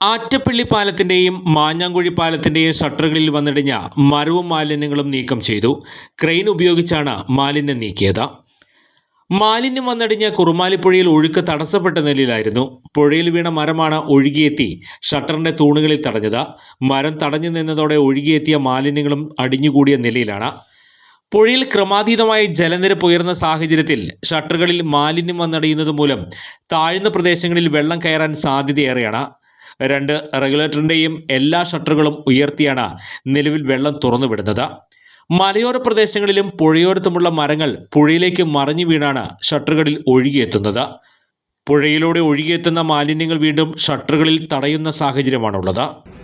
ആറ്റപ്പള്ളി പാലത്തിന്റെയും മാഞ്ഞാങ്കുഴി പാലത്തിന്റെയും ഷട്ടറുകളിൽ വന്നിടിഞ്ഞ മരവും മാലിന്യങ്ങളും നീക്കം ചെയ്തു. ക്രെയിൻ ഉപയോഗിച്ചാണ് മാലിന്യം നീക്കിയത്. മാലിന്യം വന്നടിഞ്ഞ കുറുമാലിപ്പുഴയിൽ ഒഴുക്ക് തടസ്സപ്പെട്ട നിലയിലായിരുന്നു. പുഴയിൽ വീണ മരമാണ് ഒഴുകിയെത്തി ഷട്ടറിന്റെ തൂണുകളിൽ തടഞ്ഞത്. മരം തടഞ്ഞു നിന്നതോടെ ഒഴുകിയെത്തിയ മാലിന്യങ്ങളും അടിഞ്ഞുകൂടിയ നിലയിലാണ്. പുഴയിൽ ക്രമാതീതമായി ജലനിരപ്പ് ഉയർന്ന സാഹചര്യത്തിൽ ഷട്ടറുകളിൽ മാലിന്യം വന്നടിയുന്നത് മൂലം താഴ്ന്ന പ്രദേശങ്ങളിൽ വെള്ളം കയറാൻ സാധ്യതയേറെയാണ്. രണ്ട് റെഗുലേറ്ററിന്റെയും എല്ലാ ഷട്ടറുകളും ഉയർത്തിയാണ് നിലവിൽ വെള്ളം തുറന്നുവിടുന്നത്. മലയോര പ്രദേശങ്ങളിലും പുഴയോരത്തുമുള്ള മരങ്ങൾ പുഴയിലേക്ക് മറിഞ്ഞു വീണാണ് ഷട്ടറുകളിൽ ഒഴുകിയെത്തുന്നത്. പുഴയിലൂടെ ഒഴുകിയെത്തുന്ന മാലിന്യങ്ങൾ വീണ്ടും ഷട്ടറുകളിൽ തടയുന്ന സാഹചര്യമാണുള്ളത്.